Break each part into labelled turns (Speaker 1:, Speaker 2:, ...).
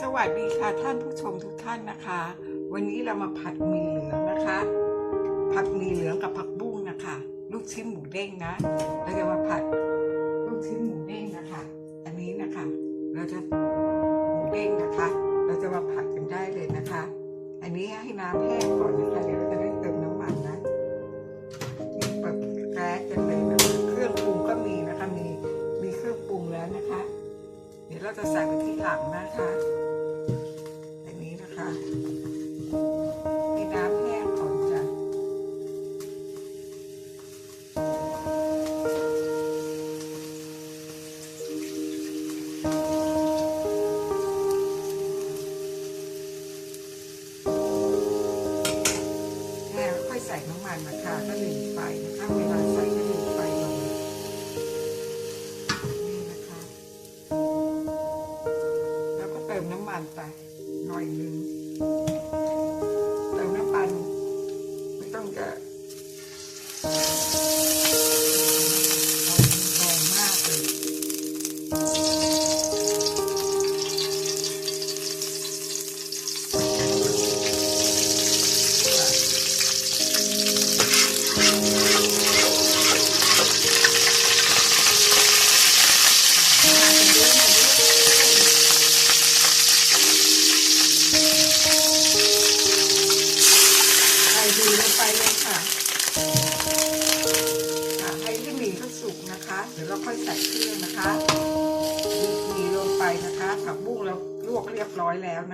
Speaker 1: สวัสดีค่ะท่านผู้ชมทุกท่านนะคะ วันนี้เรามาผัดหมี่เหลืองนะคะ ผัดหมี่เหลืองกับผักบุ้งนะคะ ลูกชิ้นหมูเด้งนะ เราจะมาผัดลูกชิ้นหมูเด้งนะคะ อันนี้นะคะ เราจะหมูเด้งนะคะ เราจะมาผัดกันได้เลยนะคะ อันนี้ให้น้ำแห้งก่อนนะคะเดี๋ยวเราจะได้เติมน้ำมันนะนี่เปิดแก๊สกันเลยนะคะ เครื่องปรุงก็มีนะคะมีมีเครื่องปรุงแล้วนะคะ เดี๋ยวเราจะใส่ไปที่หลังนะคะ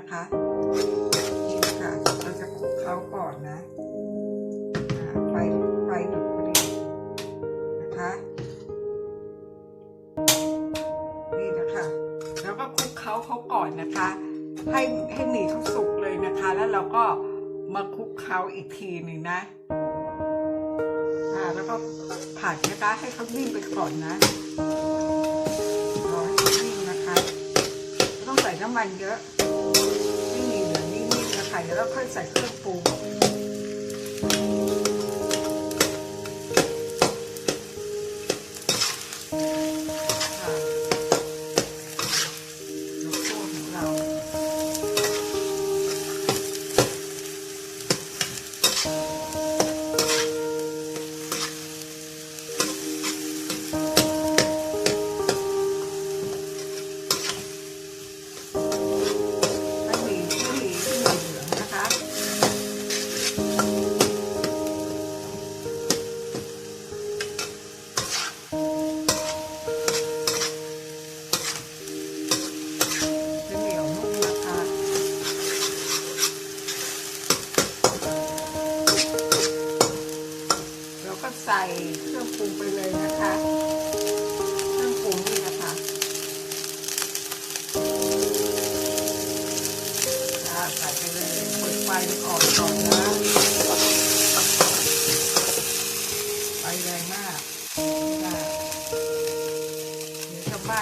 Speaker 1: นะคะนี่ค่ะเราจะคลุกเขาก่อนนะไฟไฟดุพอดีนะคะนี่นะคะแล้วก็คลุกเขาเขาก่อนนะคะ ให้ให้หมี่เขาสุกเลยนะคะ แล้วเราก็มาคลุกเขาอีกทีหนึ่งนะแล้วก็ผัดนะคะให้เขานิ่งไปก่อนนะรอให้เขานิ่งนะคะ ไม่ต้องใส่น้ำมันเยอะ ให้หมี่เหลือนิ่งๆนะคะแล้วเราค่อยใส่เครื่องปรุง ใส่เครื่องปรุงไปเลยนะคะเครื่องปรุงนี่นะคะใส่ไปเลยเปิดไฟอ่อนก่อนนะไฟแรงมากเดี๋ยวจะไหม้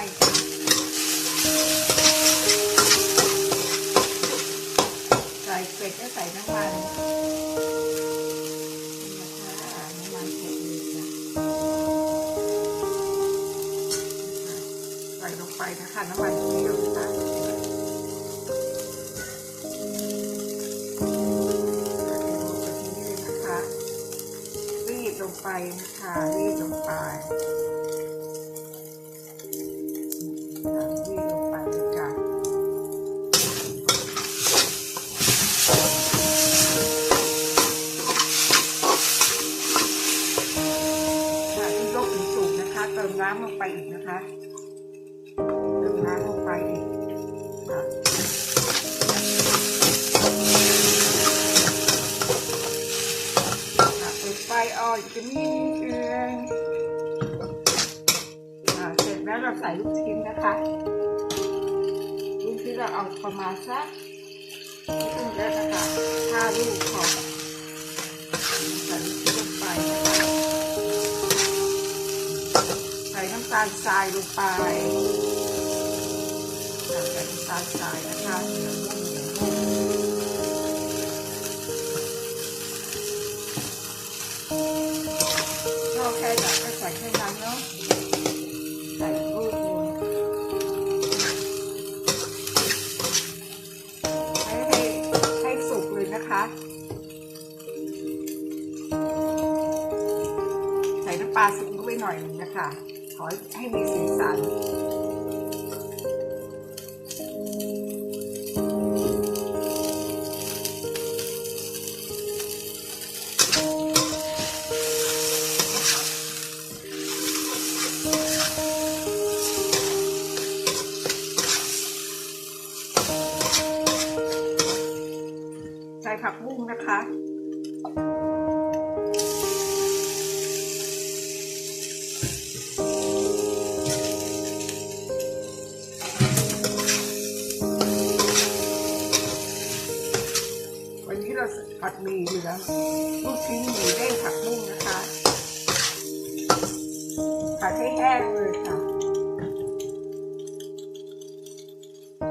Speaker 1: ใส่เป็ดก็ใส่น้ำมัน ส่ลงไปนะคะน้ำมันเดียวนะคะนะรีดลงไปนะคะรีบ แล้วเราใส่ลูกชิ้นนะคะลูกชิ้นเราเอาประมาณสักไม่ต้องเยอะนะคะห้าลูกพอใส่ลูกชิ้นลงไปนะคะใส่น้ำตาลทรายลงไปใส่น้ำตาลทรายนะคะเหนียวนุ่มเหนียวนุ่มชอบแค่ไหนก็ใส่แค่นั้นเนาะ ขอให้มีสีสันใส่ผักบุ้งนะคะ หมี่เหลืองลูกชิ้นหมูเด้งผักบุ้งนะคะผัดให้แห้งเลยค่ะ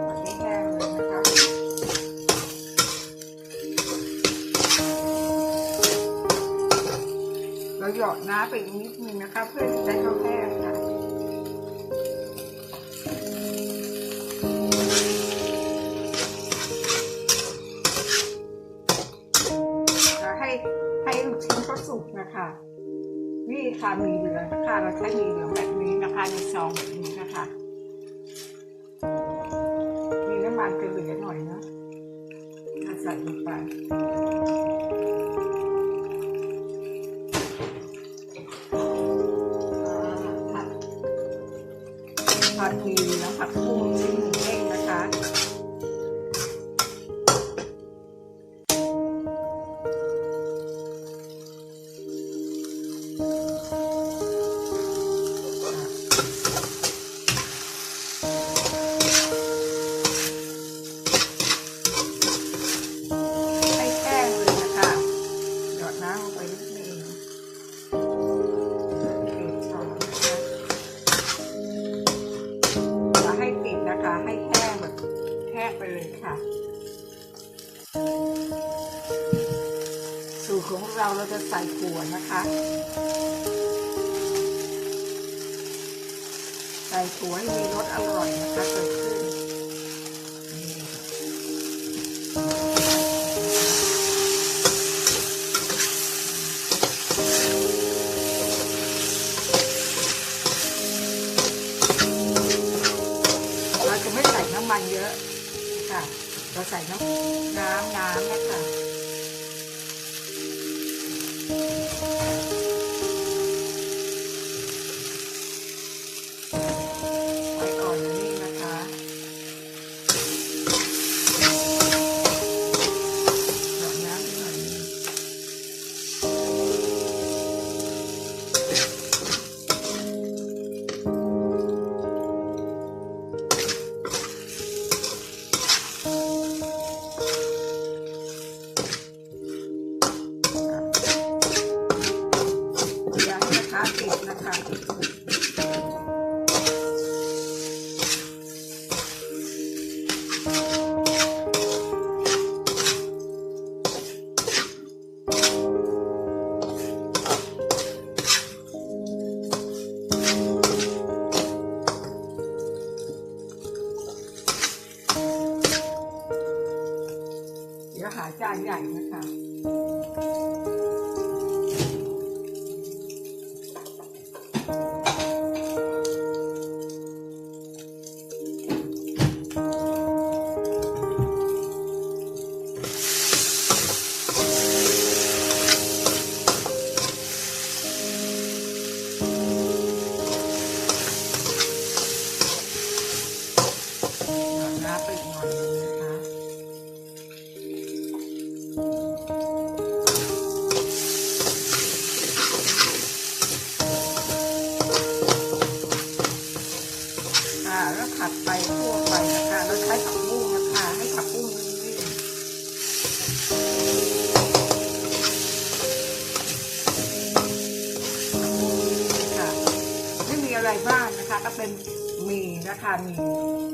Speaker 1: ผัดให้แห้งเลยนะคะเราหยอดน้ำไปอีกนิดนึงนะคะ เพื่อจะได้ข้าวแห้ง ผัดหมีแล้วผัดกุ้งชิ้นหมูเด้งนะคะให้แห้งเลยนะคะ หยอดน้ำลงไปนิดนึง เราเราจะใส่ถั่วนะคะ ใส่ถั่วให้มีรสอร่อยนะคะ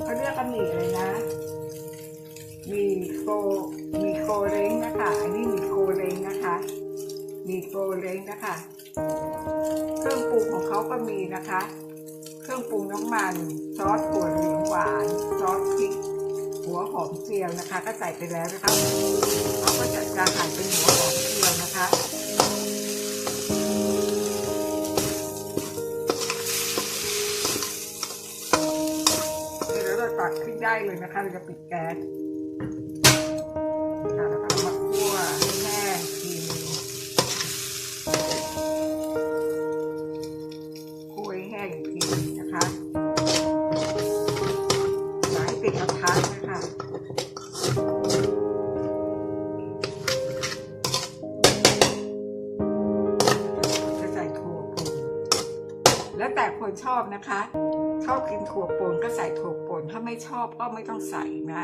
Speaker 1: เขาเรียกกันหมี่เลยนะ มีโคมีโคเล้งนะคะ อันนี้มีโคเล้งนะคะ มีโคเล้งนะคะ เครื่องปรุงของเขาก็มีนะคะ เครื่องปรุงน้ำมัน ซอสถั่วเหลืองหวาน ซอสพริก หัวหอมเจียวนะคะ ก็ใส่ไปแล้วนะคะเขาก็จะจะหั่นเป็นหัวหอมเจียวนะคะ ตักขึ้นได้เลยนะคะ เราจะปิดแก๊สแล้วก็เอามาคั่วแห้งทีนึงคั่วแห้งอีกทีนึงนะคะอย่าให้ติดกระทะนะคะจะใส่ถั่วป่นแล้วแต่คนชอบนะคะ ชอบกินถั่วป่นก็ใส่ถั่วป่นถ้าไม่ชอบก็ไม่ต้องใส่นะ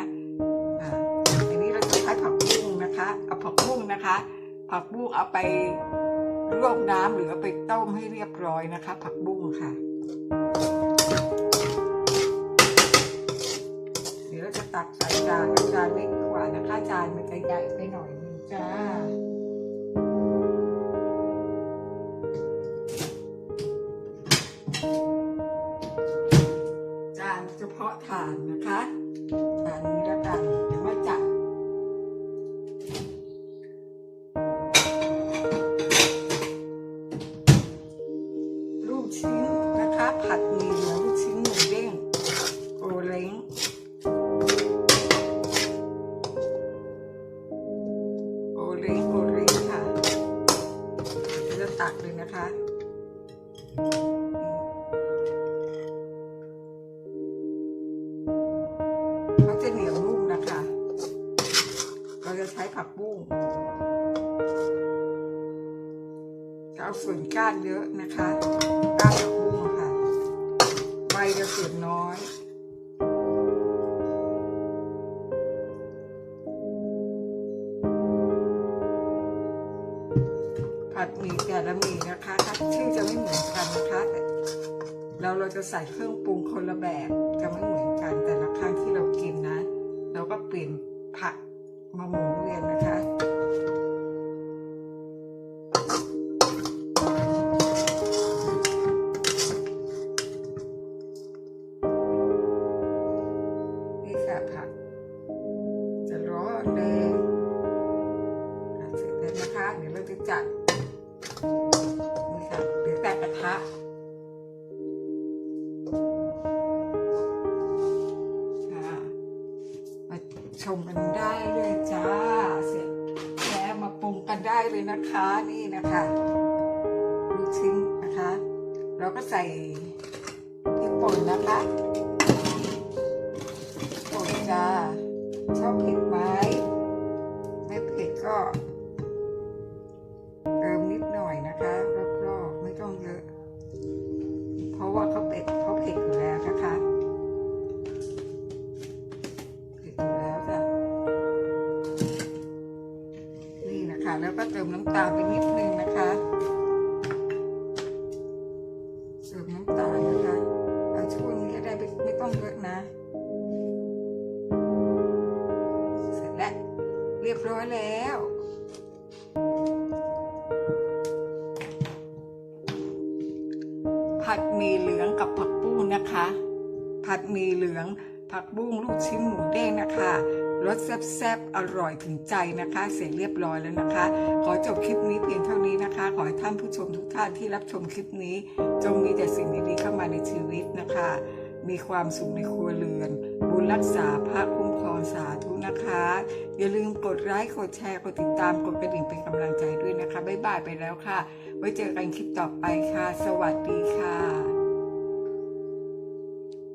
Speaker 1: อันนี้เราจะใช้ผักบุ้งนะคะเอาผักบุ้งนะคะ ผักบุ้งเอาไปลวกน้ำหรือเอาไปต้มให้เรียบร้อยนะคะ ผักบุ้งค่ะ เดี๋ยวเราจะตักใส่จานจานเล็กกว่านะคะจานมันจะใหญ่ไปหน่อยนึงจ้า พักเลยนะคะเขาจะเหนียวนุ่มนะคะ เราจะใช้ผักบุ้งจะเอาส่วนก้านเยอะนะคะ ผัดหมี่แต่ละหมี่นะคะถ้าชื่อจะไม่เหมือนกันนะคะแต่เราเราจะใส่เครื่องปรุงคนละแบบจะไม่เหมือนกันแต่ละครั้งที่เรากินนะ เราก็เปลี่ยนผักมาหมุนเวียนนะคะ นะคะนี่นะคะลูกชิ้นนะคะ เราก็ใส่พริกป่นนะคะป่นจ้าชอบเผ็ด นะคะ แล้วก็เติมน้ำตาลไปนิดนึงนะคะ รสแซ่บๆ อร่อยถึงใจนะคะ เสร็จเรียบร้อยแล้วนะคะ ขอจบคลิปนี้เพียงเท่านี้นะคะ ขอให้ท่านผู้ชมทุกท่านที่รับชมคลิปนี้ จงมีแต่สิ่งดีๆเข้ามาในชีวิตนะคะ มีความสุขในครัวเรือน บุญรักษาพระคุ้มครองสาธุนะคะ อย่าลืมกดไลค์กดแชร์กดติดตามกดกระดิ่งเป็นกำลังใจด้วยนะคะบ๊ายบายไปแล้วค่ะ ไว้เจอกันคลิปต่อไปค่ะ สวัสดีค่ะ